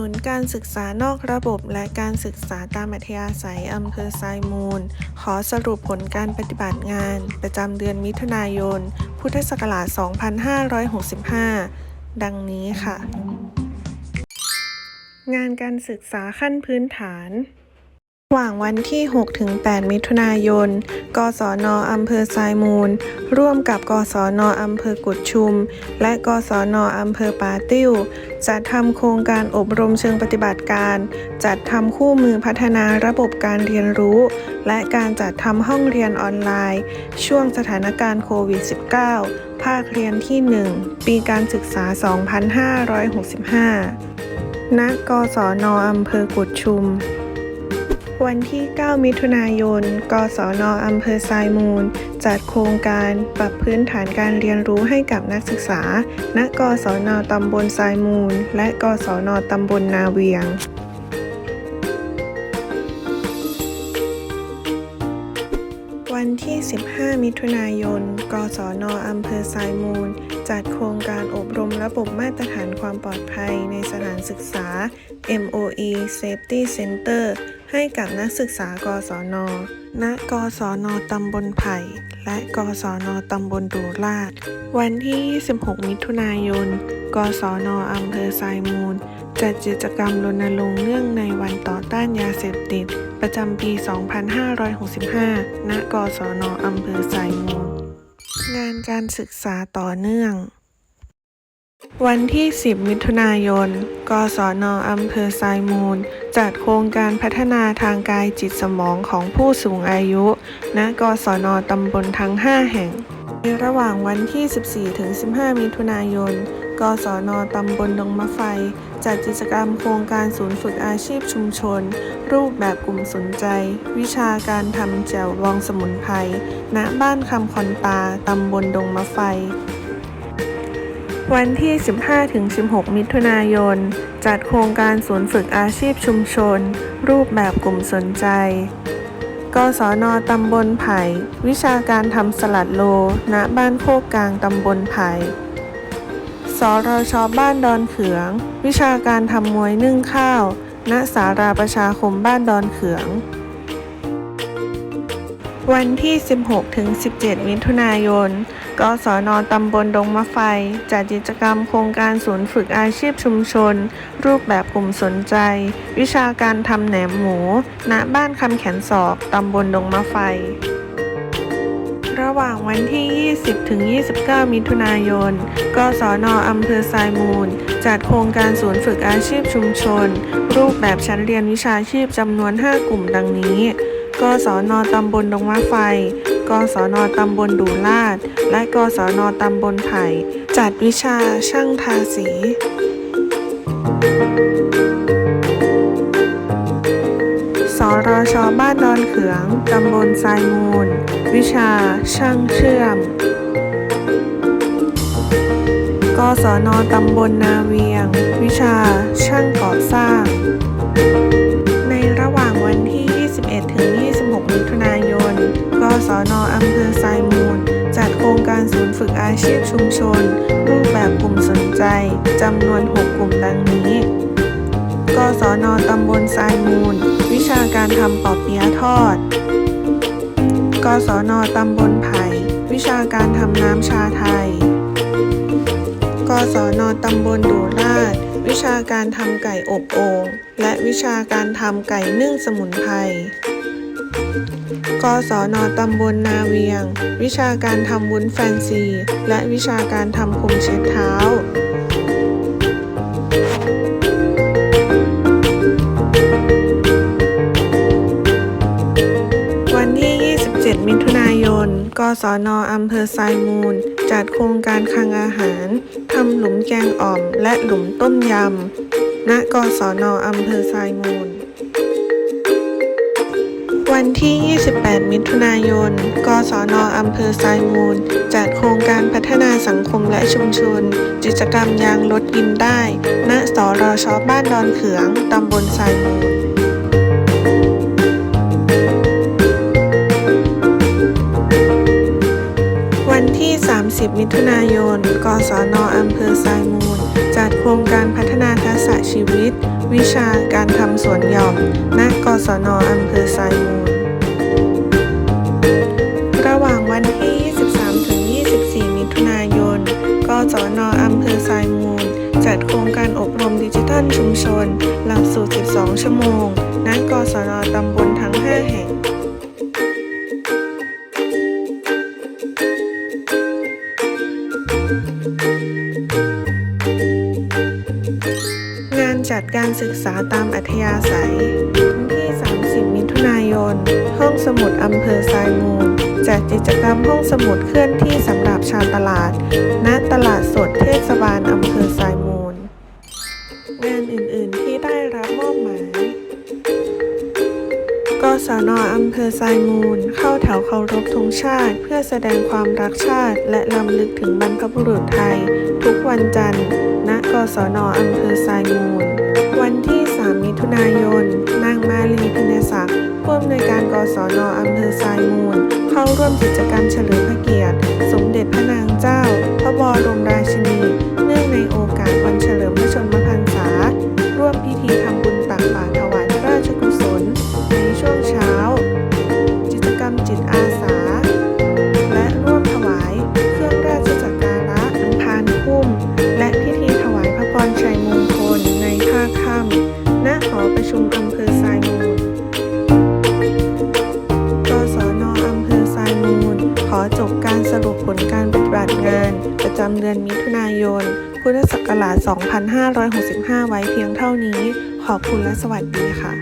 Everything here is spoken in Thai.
ศูนย์การศึกษานอกระบบและการศึกษาตามอัธยาศัยอำเภอไซมูล ขอสรุปผลการปฏิบัติงาน ประจำเดือนมิถุนายน พุทธศักราช 2565 ดังนี้ค่ะ งานการศึกษาขั้นพื้นฐาน ระหว่างวันที่ 6-8 มิถุนายน กศนอำเภอทรายมูล ร่วมกับ กศนอำเภอกุดชุม และ กศนอำเภอป่าติ้ว จัดทำโครงการอบรมเชิงปฏิบัติการ จัดทำคู่มือพัฒนาระบบการเรียนรู้ และการจัดทำห้องเรียนออนไลน์ ช่วงสถานการณ์โควิด -19 ภาคเรียนที่ 1 ปีการศึกษา 2565 ณ กศนอำเภอกุดชุม วันที่ 9 มิถุนายน กศนอำเภอทรายมูล จัดโครงการปรับพื้นฐานการเรียนรู้ให้กับนักศึกษา ณ กศนตำบลทรายมูล และกศนตำบลนาเวียงวันที่ 15 มิถุนายน กศนอำเภอทรายมูล จัดโครงการอบรมระบบมาตรฐานความปลอดภัยในสถานศึกษา MOE Safety Center ให้กับนักศึกษากศน ณ กศน ตำบลไผ่ และกศน ตำบลดูลาด วันที่ 26 มิถุนายน กศน อำเภอทรายมูล จัดกิจกรรมรณรงค์เนื่องในวันต่อต้านยาเสพติด ประจำปี 2565 ณ กศน อำเภอทรายมูล งานการศึกษาต่อเนื่อง วันที่ 10 มิถุนายน กศนอำเภอทรายมูล จัดโครงการพัฒนาทางกายจิตสมองของผู้สูงอายุ ณ กศนตำบลทั้ง 5 แห่ง ในระหว่างวันที่ 14-15 มิถุนายน กศนตำบลดงมะไฟ จัดกิจกรรมโครงการศูนย์ฝึกอาชีพชุมชน รูปแบบกลุ่มสนใจ วิชาการทำแจ่วบองสมุนไพร ณ บ้านคำคอนปา ตำบลดงมะไฟ วันที่ 15-16 มิถุนายน จัดโครงการศูนย์ฝึกอาชีพชุมชน รูปแบบกลุ่มสนใจ กศนตำบลไผ่ วิชาการทำสลัดโล ณ บ้านโคกกลางตำบลไผ่ สรชบ้านดอนเขือง วิชาการทำมวยนึ่งข้าว ณ สาราประชาคมบ้านดอนเขือง วันที่ 16-17 มิถุนายน กศนตำบลดงมะไฟ จัดกิจกรรมโครงการศูนย์ฝึกอาชีพชุมชน รูปแบบกลุ่มสนใจ วิชาการทำแหนมหมู ณ บ้านคำแขนศอกตำบลดงมะไฟ ระหว่างวันที่ 20-29 มิถุนายน กศนอำเภอทรายมูล จัดโครงการศูนย์ฝึกอาชีพชุมชน รูปแบบชั้นเรียนวิชาชีพจำนวน 5 กลุ่มดังนี้ กศนตำบลดงมะไฟ กศนตำบลดูลาด และกศนตำบลไผ่ จัดวิชาช่างทาสีสรชบ้านดอนเขือง ตำบลทรายมูล วิชา ช่างเชื่อม กศนตำบลนาเวียง วิชา ช่างก่อสร้าง อำเภอทรายมูล จัดโครงการศูนย์ฝึกอาชีพชุมชน รูปแบบกลุ่มสนใจจำนวน 6 กลุ่มดังนี้กศนตำบลทรายมูล วิชาการทำปอเปี๊ยะทอด กศนตำบลไผ่ วิชาการทำน้ำชาไทย กศนตำบลดูลาดวิชาการทำไก่อบโอ่งและวิชาการทำไก่นึ่งสมุนไพร กศนตำบลนาเวียง วิชาการทำวุ้นแฟนซี และวิชาการทำคุมเช็ดเท้าวันที่27มิถุนายน กศนอำเภอทรายมูล จัดโครงการคลังอาหาร ทำหลุมแกงอ่อม และหลุมต้มยำ ณ กศนอำเภอทรายมูล วันที่ 28 มิถุนายน กศนอำเภอทรายมูล จัดโครงการพัฒนาสังคมและชุมชน กิจกรรมยางลดกินได้ ณ สรชบ้านดอนเขือง ตำบลทรายมูลวันที่ 30 มิถุนายน กศนอำเภอทรายมูล จัดโครงการะชีวิต วิชาการทำสวนหย่อม ณ กศนอำเภอทรายมูล ระหว่างวันที่ 23-24 มิถุนายน กศนอำเภอทรายมูล จัดโครงการอบรมดิจิทัลชุมชน หลักสูตร 12 ชั่วโมง ณ กศนตำบลทั้ง 5 แห่ง จัดการศึกษาตามอัธยาศัย วันที่ 30 มิถุนายน ห้องสมุดอำเภอทรายมูลจัดกิจกรรมห้องสมุดเคลื่อนที่สำหรับชาวตลาด ณ ตลาดสดเทศบาลอำ ภอทรายมูล เข้าแถวเคารพธงชาติ เพื่อแสดงความรักชาติ และลำลึกถึงบรรพบุรุษไทย ทุกวันจันทร์ ณ กศนอำเภอทรายมูล วันที่ 3 มิถุนายน นางมาลีพินศักดิ์ผู้อำนวยการกศนอำเภอทรายมูล เข้าร่วมกิจกรรมเฉลิมพระ จำเดือนมิถุนายน พุทธศักราช 2565 ไว้เพียงเท่านี้ ขอบคุณและสวัสดีค่ะ